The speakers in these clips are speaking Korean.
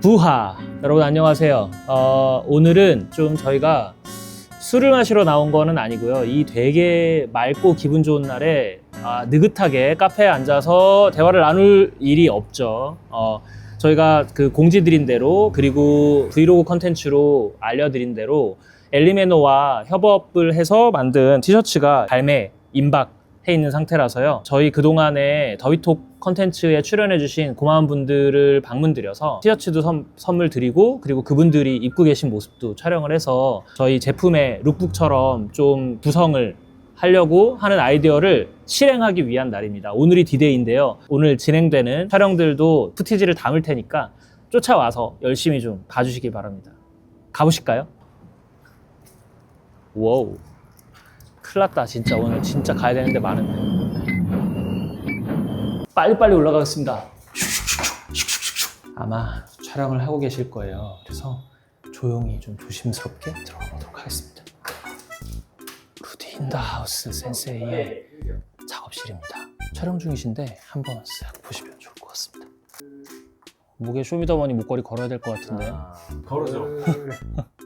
부하 여러분 안녕하세요. 어, 오늘은 좀 저희가 술을 마시러 나온 거는 아니고요. 이 되게 맑고 기분 좋은 날에 아, 느긋하게 카페에 앉아서 대화를 나눌 일이 없죠. 어, 저희가 그 공지 드린 대로 그리고 브이로그 컨텐츠로 알려드린 대로 엘리메노와 협업을 해서 만든 티셔츠가 발매 임박 해 있는 상태라서요. 저희 그동안에 더위톡 컨텐츠에 출연해주신 고마운 분들을 방문드려서 티셔츠도 선, 선물 드리고 그리고 그분들이 입고 계신 모습도 촬영을 해서 저희 제품의 룩북처럼 좀 구성을 하려고 하는 아이디어를 실행하기 위한 날입니다. 오늘이 디데이인데요. 오늘 진행되는 촬영들도 푸티지를 담을 테니까 쫓아와서 열심히 좀 봐주시기 바랍니다. 가보실까요? 와우. 큰일 났다 진짜. 오늘 진짜 가야 되는데 많은데. 빨리빨리 올라가겠습니다. 아마 촬영을 하고 계실 거예요. 그래서 조용히 좀 조심스럽게 들어가 보도록 하겠습니다. 루디 인더 하우스 센세이의 작업실입니다. 촬영 중이신데 한번 싹 보시면 좋을 것 같습니다. 목에 쇼미더머니 목걸이 걸어야 될 것 같은데. 걸어줘.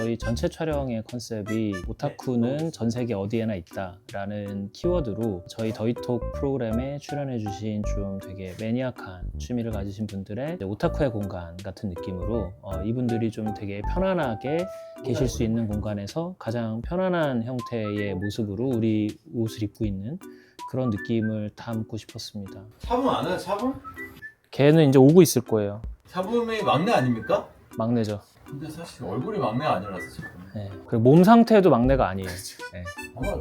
저희 전체 촬영의 컨셉이 오타쿠는 전 세계 어디에나 있다라는 키워드로 저희 더이톡 프로그램에 출연해주신 좀 되게 매니악한 취미를 가지신 분들의 오타쿠의 공간 같은 느낌으로 어, 이분들이 좀 되게 편안하게 계실 수 있는 공간에서 가장 편안한 형태의 모습으로 우리 옷을 입고 있는 그런 느낌을 담고 싶었습니다. 차붐 아나요 차붐? 걔는 이제 오고 있을 거예요. 차붐이 막내 아닙니까? 막내죠. 근데 사실 얼굴이 막내가 아니라서 지금 네. 그리고 몸 상태도 막내가 아니에요. 아마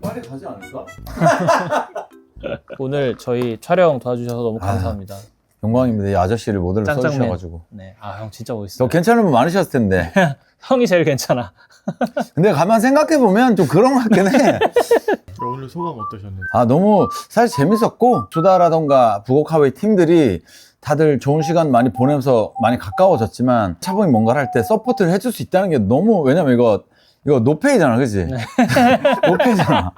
빨리 가지 않을까? 오늘 저희 촬영 도와주셔서 너무 아. 감사합니다. 영광입니다. 이 아저씨를 모델로 짱짱맨. 써주셔가지고. 네, 아 형 진짜 더 멋있어요. 괜찮은 분 많으셨을 텐데. 형이 제일 괜찮아. 근데 가만 생각해 보면 좀 그런 것 같긴 해. 오늘 소감 어떠셨는지 아, 너무 사실 재밌었고, 조다라던가 부곡하웨이 팀들이 다들 좋은 시간 많이 보내면서 많이 가까워졌지만, 차분히 뭔가를 할 때 서포트를 해줄 수 있다는 게 너무, 왜냐면 이거, 이거 노페이잖아, 그지? 노페이잖아.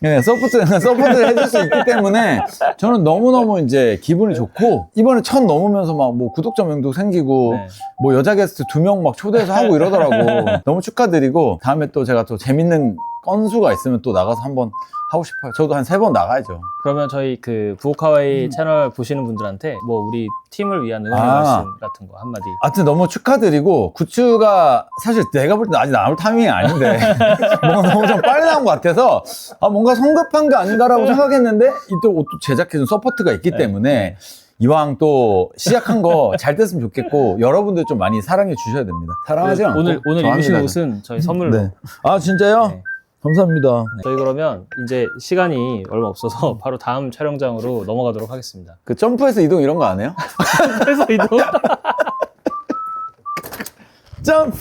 네, 서포트, 서포트를 해줄 수 있기 때문에 저는 너무너무 이제 기분이 좋고, 이번에 천 넘으면서 막 뭐 구독자 명도 생기고, 네. 뭐 여자 게스트 두 명 막 초대해서 하고 이러더라고. 너무 축하드리고 다음에 또 제가 또 재밌는 건수가 있으면 또 나가서 한번 하고 싶어요. 저도 한 세 번 나가야죠. 그러면 저희 그 부오카와이 채널 보시는 분들한테 뭐 우리 팀을 위한 응원의 아. 말씀 같은 거 한마디. 하여튼 너무 축하드리고 굿즈가 사실 내가 볼 때 아직 나올 타이밍이 아닌데 뭔가 너무 좀 빨리 나온 것 같아서 아 뭔가 성급한 게 아닌가라고 생각했는데 이또 옷도 제작해준 서포트가 있기 네. 때문에 이왕 또 시작한 거 잘 됐으면 좋겠고 여러분들 좀 많이 사랑해 주셔야 됩니다. 사랑하지 않고 오늘 오늘 입으신. 옷은 저희 선물로. 네. 아 진짜요? 네. 감사합니다. 네. 저희 그러면 이제 시간이 얼마 없어서 바로 다음 촬영장으로 넘어가도록 하겠습니다. 그 점프해서 이동 이런 거 안 해요? 그래서 이동. 점프!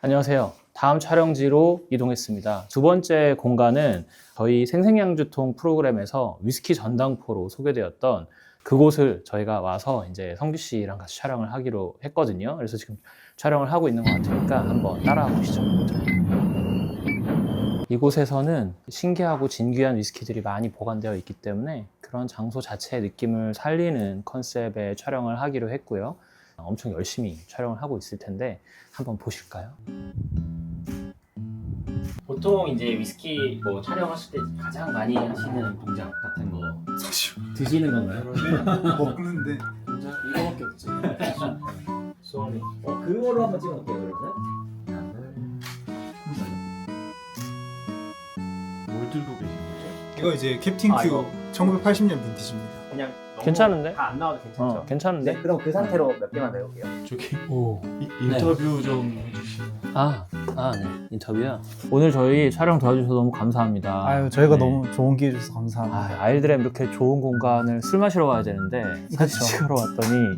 안녕하세요. 다음 촬영지로 이동했습니다. 두 번째 공간은 저희 생생양주통 프로그램에서 위스키 전당포로 소개되었던 그곳을 저희가 와서 이제 성규 씨랑 같이 촬영을 하기로 했거든요. 그래서 지금 촬영을 하고 있는 것 같으니까 한번 따라와 보시죠. 이곳에서는 신기하고 진귀한 위스키들이 많이 보관되어 있기 때문에 그런 장소 자체의 느낌을 살리는 컨셉의 촬영을 하기로 했고요. 엄청 열심히 촬영을 하고 있을 텐데 한번 보실까요? 보통 이제 위스키 뭐 촬영하실 때 가장 많이 하시는 동작 같은 거 드시는 건가요? 먹는데 동작 이거밖에 없지. 수원이. 어 그거로 한번 찍어볼게요 그러면. 뭘 들고 계신 거죠? 이거 이제 캡틴 아, 큐 이거. 1980년 빈티지입니다. 그냥 괜찮은데? 다 안 나와도 괜찮죠? 어, 괜찮은데? 네, 그럼 그 상태로 몇 개만 내볼게요. 저기 오. 이, 인터뷰 좀 해주시면 아, 아, 네. 인터뷰요. 오늘 저희 촬영 도와주셔서 너무 감사합니다. 아유 저희가 네. 너무 좋은 기회 주셔서 감사합니다. 아, 아이들의 이렇게 좋은 공간을 술 마시러 와야 되는데 사진. 찍으러 왔더니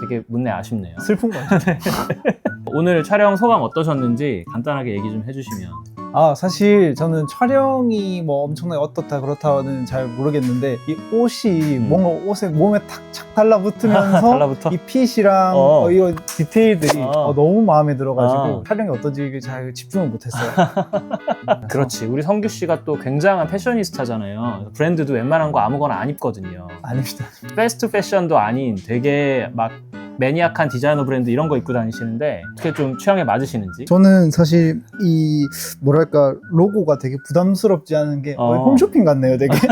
되게 문내 아쉽네요. 슬픈 거 같아요. 오늘 촬영 소감 어떠셨는지 간단하게 얘기 좀 해주시면. 아 사실 저는 촬영이 뭐 엄청나게 어떻다 그렇다는 잘 모르겠는데 이 옷이 음. 뭔가 옷에 몸에 탁착 달라붙으면서 달라붙어? 이 핏이랑 어. 어, 이거 디테일들이 어. 어, 너무 마음에 들어가지고 어. 촬영이 어떤지 잘 집중을 못했어요. 그렇지. 우리 성규 씨가 또 굉장한 패셔니스타잖아요. 브랜드도 웬만한 거 아무거나 안 입거든요. 아닙니다. 패스트 패션도 아닌 되게 막 매니악한 디자이너 브랜드 이런 거 입고 다니시는데 어떻게 좀 취향에 맞으시는지? 저는 사실 이 뭐랄까 로고가 되게 부담스럽지 않은 게 거의 어. 홈쇼핑 같네요, 되게.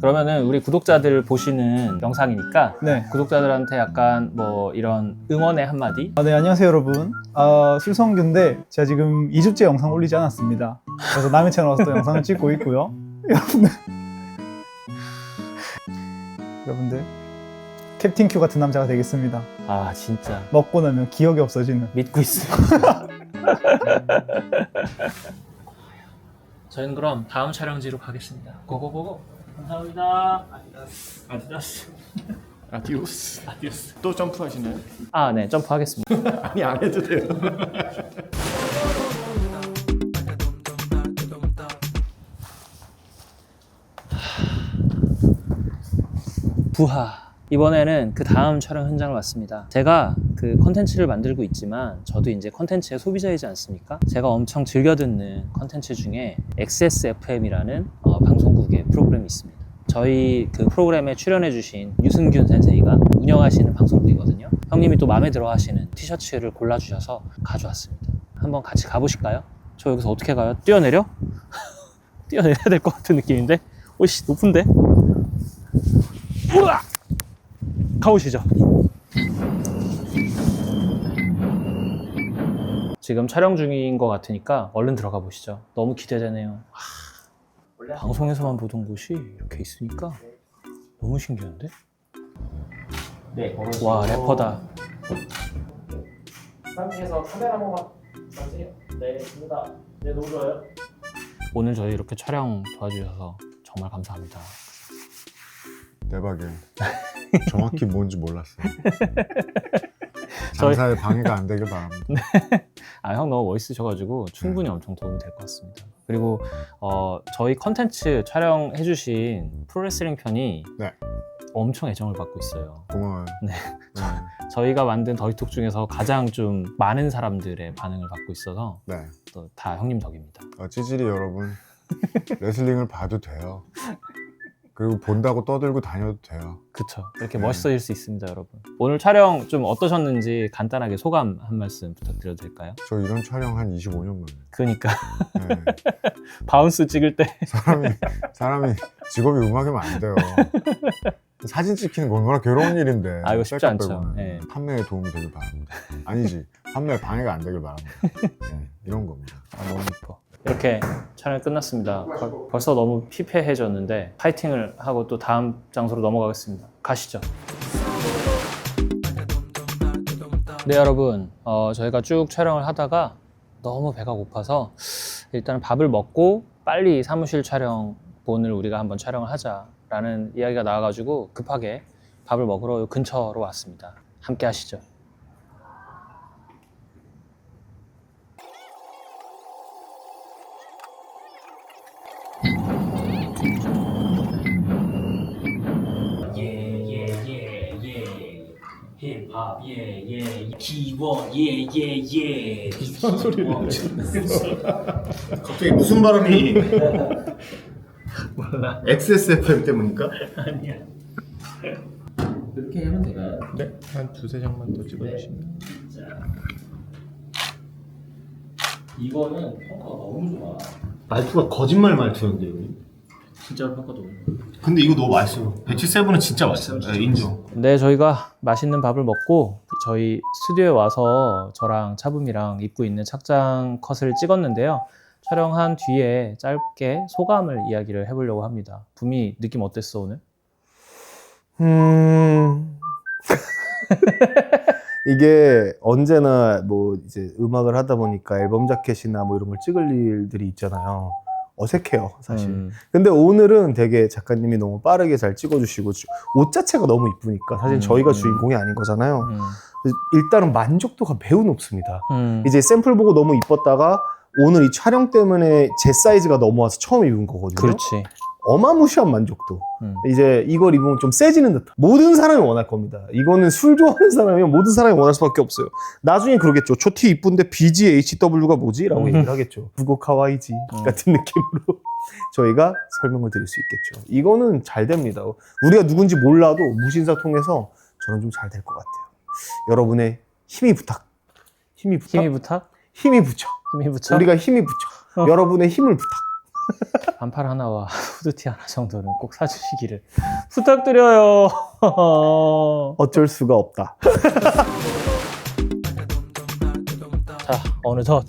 그러면은 우리 구독자들 보시는 영상이니까 네. 구독자들한테 약간 뭐 이런 응원의 한마디? 아, 네, 안녕하세요, 여러분. 아, 술성규인데 제가 지금 2주째 영상 올리지 않았습니다. 그래서 남의 채널 와서 또 영상을 찍고 있고요. 여러분들. 여러분들. 캡틴 큐 같은 남자가 되겠습니다. 아 진짜 먹고 나면 기억이 없어지는. 믿고 있습니다. 저희는 그럼 다음 촬영지로 가겠습니다. 고고고고. 감사합니다. 아디다스. 아디다스. 아디오스. 아디오스. 또 점프하시나요? 아, 네, 점프하겠습니다. 아니 안 해도 돼요. 부하. 이번에는 그 다음 촬영 현장을 왔습니다. 제가 그 컨텐츠를 만들고 있지만 저도 이제 컨텐츠의 소비자이지 않습니까? 제가 엄청 즐겨 듣는 컨텐츠 중에 XSFM이라는 어, 방송국의 프로그램이 있습니다. 저희 그 프로그램에 출연해주신 유승균 센세이가 운영하시는 방송국이거든요. 형님이 또 마음에 들어 하시는 티셔츠를 골라주셔서 가져왔습니다. 한번 같이 가보실까요? 저 여기서 어떻게 가요? 뛰어내려? 뛰어내려야 될 것 같은 느낌인데? 오씨, 높은데? 우와! 가보시죠. 지금 촬영 중인 것 같으니까 얼른 들어가 보시죠. 너무 기대되네요. 하, 방송에서만 보던 곳이 이렇게 있으니까 너무 신기한데? 네, 와 래퍼다. 상태에서 카메라 한 번만 봐주세요. 네, 있습니다. 네, 너무 좋아요. 오늘 저희 이렇게 촬영 도와주셔서 정말 감사합니다. 대박이에요. 정확히 뭔지 몰랐어요. 저희- 장사에 방해가 안 되길 바랍니다. 아, 형 너무 멋있으셔가지고 충분히 엄청 도움이 될 것 같습니다. 그리고 어, 저희 컨텐츠 촬영해주신 프로레슬링 편이 네. 엄청 애정을 받고 있어요. 고마워요. 네. 네. 저희가 만든 더이톡 중에서 가장 좀 많은 사람들의 반응을 받고 있어서 네. 또다 형님 덕입니다. 어, 찌질이 여러분 레슬링을 봐도 돼요. 그리고 본다고 떠들고 다녀도 돼요. 그쵸. 이렇게 네. 멋있어질 수 있습니다, 여러분. 오늘 촬영 좀 어떠셨는지 간단하게 소감 한 말씀 부탁드려도 될까요? 저 이런 촬영 한 25년 만에. 그러니까 네. 바운스 찍을 때 사람이 사람이 직업이 음악이면 안 돼요. 사진 찍히는 거 얼마나 괴로운 일인데. 아, 이거 쉽지 않죠. 네. 판매에 도움이 되길 바랍니다. 아니지. 판매에 방해가 안 되길 바랍니다. 네, 이런 겁니다. 아, 너무 이뻐. 이렇게 촬영이 끝났습니다. 벌, 벌써 너무 피폐해졌는데 파이팅을 하고 또 다음 장소로 넘어가겠습니다. 가시죠. 네 여러분, 어, 저희가 쭉 촬영을 하다가 너무 배가 고파서 일단 밥을 먹고 빨리 사무실 촬영 본을 우리가 한번 촬영을 하자라는 이야기가 나와가지고 급하게 밥을 먹으러 요 근처로 왔습니다. 함께 하시죠. 예예 기원 예예예 이상한 소리를 갑자기 무슨 바람이 몰라 XSFM 때문일까? 그렇게 하면 되나? 네. 한 두세 장만 더 찍어주시면. 이거는 평가가 너무 좋아. 말투가 거짓말 말투였는데. 진짜로 좋아. 근데 이거 너무 맛있어요. 배치 세븐은 진짜 맛있어요. 네, 인정. 네, 저희가 맛있는 밥을 먹고 저희 스튜디오에 와서 저랑 차붐이랑 입고 있는 착장 컷을 찍었는데요. 촬영한 뒤에 짧게 소감을 이야기를 해보려고 합니다. 붐이 느낌 어땠어 오늘? 음. 이게 언제나 뭐 이제 음악을 하다 보니까 앨범 자켓이나 뭐 이런 걸 찍을 일들이 있잖아요. 어색해요, 사실. 음, 근데 오늘은 되게 작가님이 너무 빠르게 잘 찍어주시고 주- 옷 자체가 너무 이쁘니까 사실 음, 저희가 음. 주인공이 아닌 거잖아요. 음, 일단은 만족도가 매우 높습니다. 음. 이제 샘플 보고 너무 이뻤다가 오늘 이 촬영 때문에 제 사이즈가 넘어와서 처음 입은 거거든요. 그렇지. 어마무시한 만족도. 음. 이제 이걸 입으면 좀 세지는 듯한. 모든 사람이 원할 겁니다. 이거는 술 좋아하는 사람이면 모든 사람이 원할 수밖에 없어요. 나중에 그러겠죠. 저티 이쁜데 BGHW가 뭐지? 라고 음. 얘기를 하겠죠. 부고 카와이지 음. 같은 느낌으로 저희가 설명을 드릴 수 있겠죠. 이거는 잘 됩니다. 우리가 누군지 몰라도 무신사 통해서 저는 좀 잘 될 것 같아요. 여러분의 힘이 부탁. 힘이 부탁. 힘이 부탁? 힘이 붙여. 힘이 부탁? 우리가 힘이 붙여. 어. 여러분의 힘을 부탁. 반팔 하나와 후드티 하나 정도는 꼭 사주시기를 부탁드려요. 어쩔 수가 없다. 자, 어느덧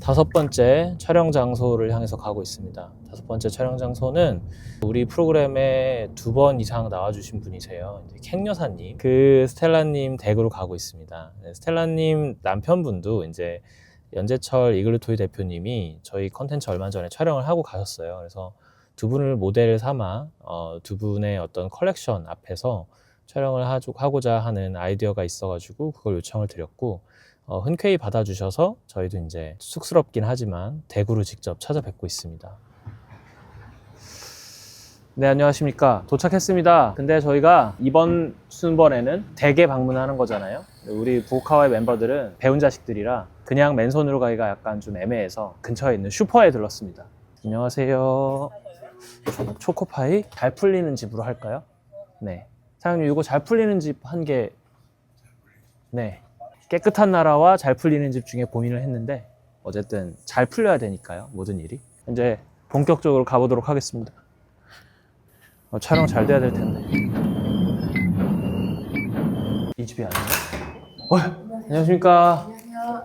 다섯 번째 촬영 장소를 향해서 가고 있습니다. 다섯 번째 촬영 장소는 우리 프로그램에 두 번 이상 나와주신 분이세요. 캥 여사님. 그 스텔라님 댁으로 가고 있습니다. 네, 스텔라님 남편분도 이제 연재철 이글루토이 대표님이 저희 컨텐츠 얼마 전에 촬영을 하고 가셨어요. 그래서 두 분을 모델 삼아 어, 두 분의 어떤 컬렉션 앞에서 촬영을 하고자 하는 아이디어가 있어가지고 그걸 요청을 드렸고 어, 흔쾌히 받아주셔서 저희도 이제 쑥스럽긴 하지만 대구로 직접 찾아뵙고 있습니다. 네, 안녕하십니까. 도착했습니다. 근데 저희가 이번 순번에는 대게 방문하는 거잖아요. 우리 부카와의 멤버들은 배운 자식들이라 그냥 맨손으로 가기가 약간 좀 애매해서 근처에 있는 슈퍼에 들렀습니다. 안녕하세요. 초코파이 잘 풀리는 집으로 할까요? 네. 사장님, 이거 잘 풀리는 집 한 개, 네. 깨끗한 나라와 잘 풀리는 집 중에 고민을 했는데 어쨌든 잘 풀려야 되니까요 모든 일이 이제 본격적으로 가보도록 하겠습니다 어, 촬영 잘 돼야 될 텐데 이 집이 아닌가? 어, 안녕하십니까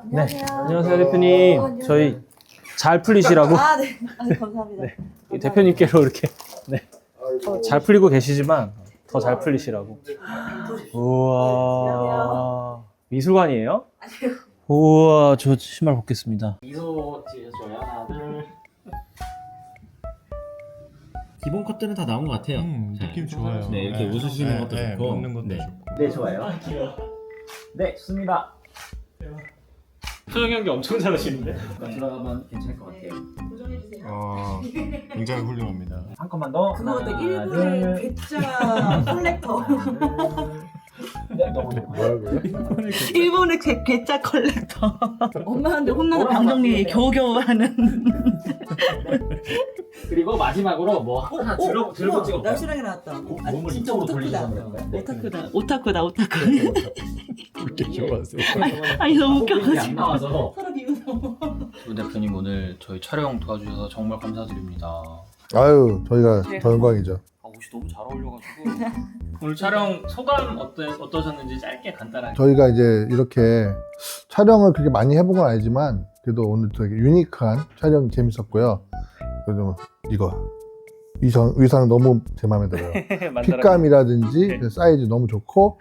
네 안녕하세요 대표님 저희 잘 풀리시라고 아, 네. 아, 네, 감사합니다. 네. 이 대표님께로 이렇게 네. 어, 잘 풀리고 계시지만 더 잘 풀리시라고 우와 미술관이에요? 아니요. 우와 저 신발 벗겠습니다 미소 지으셔줘요. 하나, 둘. 기본 컷들은 다 나온 것 같아요. 잘. 네, 이렇게 웃으시는 것도 좋고. 웃는 것도 네. 좋고. 네, 좋아요. 네, 좋습니다. 표정 연기 엄청 잘하시는데 들어가면 괜찮을 것 같아요. 고정해주세요. 어, 굉장히 훌륭합니다. 한 컷만 더. 그거보다 하나, 일본의 둘. 괴짜 컬렉터. 네, 너무 일본의 괴, 괴짜 컬렉터. 엄마한테 혼나는 방정리 겨우겨우 하는. 그리고 마지막으로 뭐 하나 들고 들고 찍어. 날씨랑이 나왔다. 아, 몸을 진짜 이쪽으로 그럴까요? 네. 오타쿠다. 오타쿠다. 오타쿠. 그렇게 좋아하세요. 아니 너무 웃겨가지고. 나와서. 서로 비웃어. 조 대표님 오늘 저희 촬영 도와주셔서 정말 감사드립니다 아유 저희가 네. 더 영광이죠. 아, 옷이 너무 잘 어울려가지고 오늘 촬영 소감 어떠, 어떠셨는지 짧게 간단하게 저희가 이제 이렇게 촬영을 그렇게 많이 해본 건 아니지만 그래도 오늘 되게 유니크한 촬영이 재밌었고요. 그래도 이거 의상 의상 너무 제 마음에 들어요. 핏감이라든지 네. 그 사이즈 너무 좋고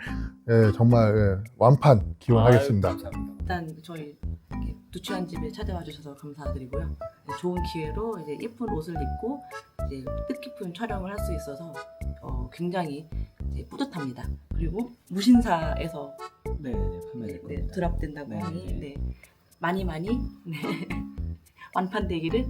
예, 정말 예, 완판 기원하겠습니다. 아유, 감사합니다. 일단 저희 이렇게 누추한 집에 찾아와 주셔서 감사드리고요. 네, 좋은 기회로 이제 예쁜 옷을 입고 이제 뜻깊은 촬영을 할 수 있어서 어, 굉장히 이제 뿌듯합니다. 그리고 무신사에서 네, 네, 판매될 네, 겁니다. 드랍된다고 네, 하니 네. 네, 많이 많이 네, 완판되기를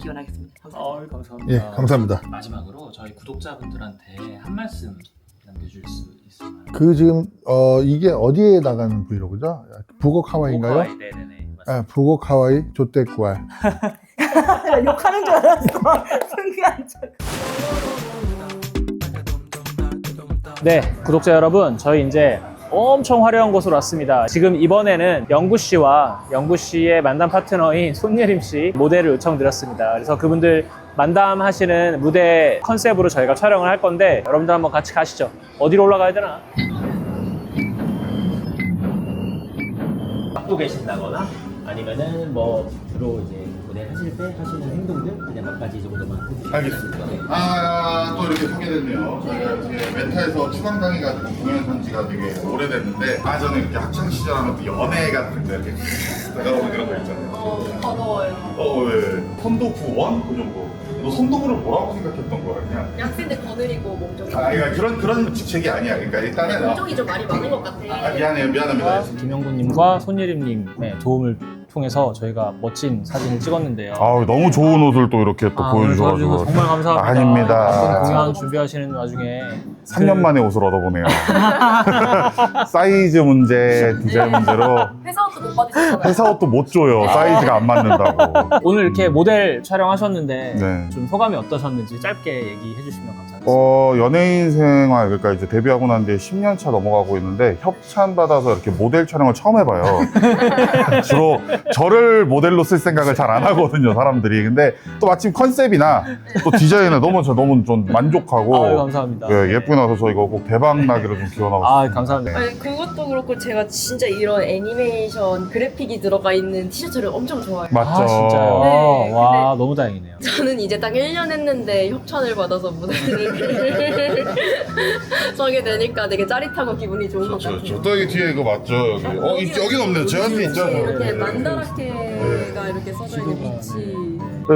기원하겠습니다. 감사합니다. 아유, 감사합니다 예, 감사합니다. 마지막으로 저희 구독자분들한테 한 말씀 남겨줄 수 있을까요? 그 지금 어 이게 어디에 나가는 브이로그죠? 북옥 하와이인가요? 하와이, 네네네 맞습니다. 아, 북옥 하와이 조떼꾸알. 욕하는 줄 알았어. 순간. 네, 구독자 여러분, 저희 이제 엄청 화려한 곳으로 왔습니다. 지금 이번에는 영구 씨와 영구 씨의 만담 파트너인 손예림 씨 모델을 요청드렸습니다. 그래서 그분들 만담하시는 무대 컨셉으로 저희가 촬영을 할 건데 여러분들 한번 같이 가시죠. 어디로 올라가야 되나? 맡고 계신다거나 아니면은 뭐 주로 이제 무대 하실 때 하시는 행동들 그냥 몇 가지 정도만 알겠습니다. 아, 또 이렇게 소개됐네요. 저희가 이제 메타에서 추방 당해가지고 공연한 지가 되게 오래됐는데, 아, 저는 이렇게 학창시절 하면 또 연애 같은 데 이렇게 다가오고 이런 거 있잖아요. 어, 버거워요. 어, 왜? 선도부 원? 그 정도. 너 선도부를 뭐라고 생각했던 거야, 그냥? 학생들 거느리고 몸좀 아, 그러니까 그런, 그런 직책이 아니야. 그러니까 일단은. 몸종이 좀 말이 많은 것 같아. 아, 미안해요. 미안합니다. 김영구님과 손예림님의 도움을 통해서 저희가 멋진 사진을 찍었는데요. 아 너무 좋은 옷을 또 이렇게 또 아, 오늘 보여주셔가지고 정말 감사합니다. 아닙니다. 바쁜 공연 준비하시는 와중에 3년 만에 옷을 얻어보네요. 사이즈 문제, 디자인 문제로 회사 옷도 못 받으셨잖아요. 회사 옷도 못 줘요. 사이즈가 안 맞는다고. 오늘 이렇게 모델 촬영하셨는데 네. 좀 소감이 어떠셨는지 짧게 얘기해 주시면 감사하겠습니다. 어, 연예인 생활, 그러니까 이제 데뷔하고 난 뒤에 10년 차 넘어가고 있는데 협찬 받아서 이렇게 모델 촬영을 처음 해봐요. 주로 저를 모델로 쓸 생각을 잘 안 하거든요, 사람들이. 근데 또 마침 컨셉이나 또 디자인을 너무, 저 너무 좀 만족하고. 아유, 감사합니다. 예, 예쁘게 나서 저 이거 꼭 대박 나기를 좀 기원하고 아, 감사합니다. 아니, 그것도 그렇고 제가 진짜 이런 애니메이션 그래픽이 들어가 있는 티셔츠를 엄청 좋아해요. 맞죠. 아, 진짜요? 네, 와, 너무 다행이네요. 저는 이제 딱 1년 했는데 협찬을 받아서 무대를 서게 되니까 되게 짜릿하고 기분이 좋은 것 같아요. 저 떡이 뒤에 이거 맞죠? 여기. 어, 이, 여긴 없네요. 제 앞에 있잖아요. 이렇게 만다 라케가 이렇게 써져 있는 네,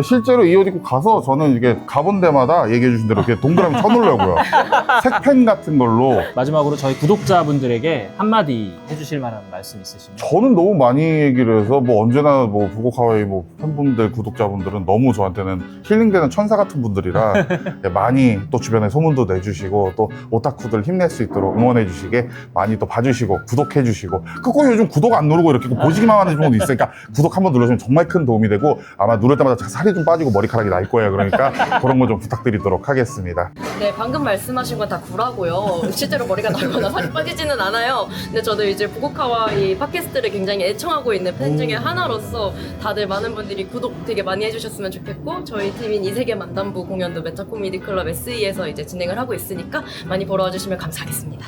실제로 이 옷 입고 가서 저는 이게 가본 데마다 얘기해 주신 대로 이렇게 동그라미 쳐놓으려고요. 색펜 같은 걸로. 마지막으로 저희 구독자분들에게 한마디 해주실 만한 말씀 있으시면 저는 너무 많이 얘기를 해서 뭐 언제나 뭐 부곡 하와이 뭐 팬분들 구독자분들은 너무 저한테는 힐링되는 천사 같은 분들이라 예, 많이 또 주변에 소문도 내주시고 또 오타쿠들 힘낼 수 있도록 응원해 주시게 많이 또 봐주시고 구독해 주시고 그거 요즘 구독 안 누르고 이렇게 보시기만 하는 분도 있으니까 구독 한번 누르시면 정말 큰 도움이 되고 아마 누를 때마다 살이 좀 빠지고 머리카락이 날 거예요 그러니까 그런 거 좀 부탁드리도록 하겠습니다 네, 방금 말씀하신 건 다 구라고요. 실제로 머리가 나거나 살이 빠지지는 않아요. 근데 저도 이제 부곡하와이 팟캐스트를 굉장히 애청하고 있는 팬 중에 하나로서 다들 많은 분들이 구독 되게 많이 해주셨으면 좋겠고 저희 팀인 이세계 만담부 공연도 메타 코미디 클럽 SE에서 이제 진행을 하고 있으니까 많이 보러 와주시면 감사하겠습니다.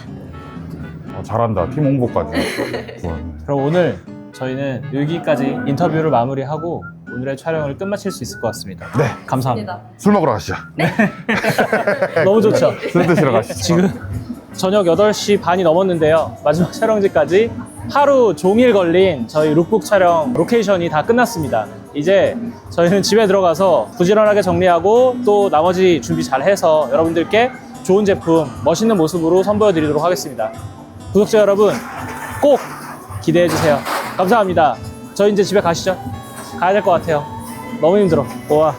어, 잘한다 팀 홍보까지 좋아요. 그럼 오늘 저희는 여기까지 인터뷰를 마무리하고 오늘의 촬영을 끝마칠 수 있을 것 같습니다. 네 감사합니다. 술 먹으러 가시죠 너무 좋죠. 술 드시러 가시죠 지금 저녁 8시 반이 넘었는데요. 마지막 촬영지까지 하루 종일 걸린 저희 룩북 촬영 로케이션이 다 끝났습니다. 이제 저희는 집에 들어가서 부지런하게 정리하고 또 나머지 준비 잘 해서 여러분들께 좋은 제품, 멋있는 모습으로 선보여 드리도록 하겠습니다. 구독자 여러분, 꼭 기대해 주세요. 감사합니다. 저희 이제 집에 가시죠. 가야 될 것 같아요. 너무 힘들어. 와.